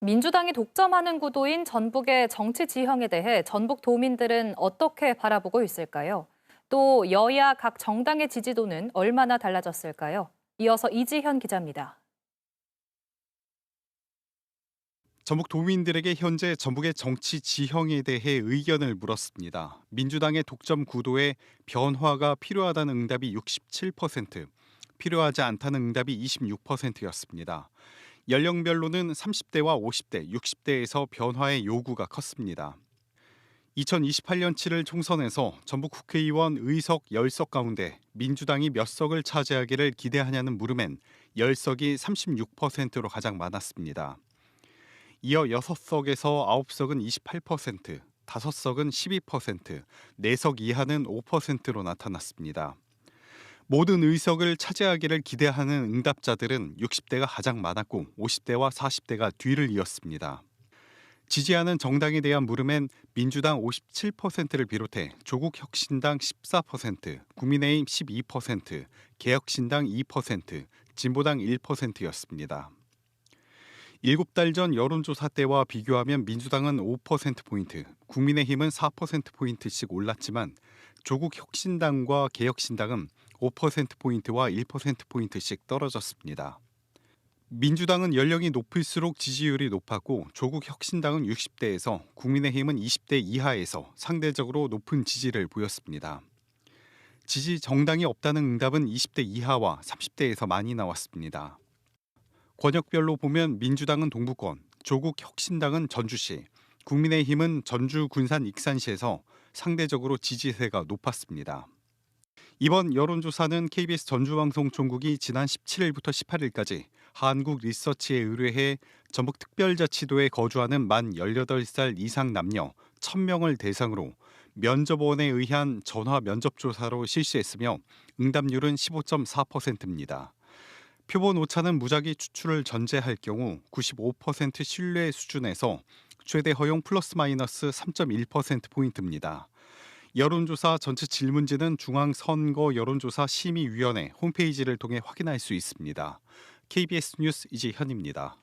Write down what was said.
민주당이 독점하는 구도인 전북의 정치 지형에 대해 전북 도민들은 어떻게 바라보고 있을까요? 또 여야 각 정당의 지지도는 얼마나 달라졌을까요? 이어서 이지현 기자입니다. 전북 도민들에게 현재 전북의 정치 지형에 대해 의견을 물었습니다. 민주당의 독점 구도에 변화가 필요하다는 응답이 67%, 필요하지 않다는 응답이 26%였습니다. 연령별로는 30대와 50대, 60대에서 변화의 요구가 컸습니다. 2028년 7월 총선에서 전북 국회의원 의석 10석 가운데 민주당이 몇 석을 차지하기를 기대하냐는 물음엔 10석이 36%로 가장 많았습니다. 이어 6석에서 9석은 28%, 5석은 12%, 4석 이하는 5%로 나타났습니다. 모든 의석을 차지하기를 기대하는 응답자들은 60대가 가장 많았고 50대와 40대가 뒤를 이었습니다. 지지하는 정당에 대한 물음엔 민주당 57%를 비롯해 조국 혁신당 14%, 국민의힘 12%, 개혁신당 2%, 진보당 1%였습니다. 7달 전 여론조사 때와 비교하면 민주당은 5%포인트, 국민의힘은 4%포인트씩 올랐지만 조국 혁신당과 개혁신당은 5%포인트와 1%포인트씩 떨어졌습니다. 민주당은 연령이 높을수록 지지율이 높았고 조국 혁신당은 60대에서 국민의힘은 20대 이하에서 상대적으로 높은 지지를 보였습니다. 지지 정당이 없다는 응답은 20대 이하와 30대에서 많이 나왔습니다. 권역별로 보면 민주당은 동부권, 조국 혁신당은 전주시, 국민의힘은 전주 군산 익산시에서 상대적으로 지지세가 높았습니다. 이번 여론조사는 KBS 전주방송총국이 지난 17일부터 18일까지 한국 리서치에 의뢰해 전북 특별자치도에 거주하는 만 18살 이상 남녀 1000명을 대상으로 면접원에 의한 전화 면접조사로 실시했으며 응답률은 15.4%입니다. 표본 오차는 무작위 추출을 전제할 경우 95% 신뢰 수준에서 최대 허용 플러스 마이너스 3.1%포인트입니다. 여론조사 전체 질문지는 중앙선거 여론조사 심의위원회 홈페이지를 통해 확인할 수 있습니다. KBS 뉴스 이지현입니다.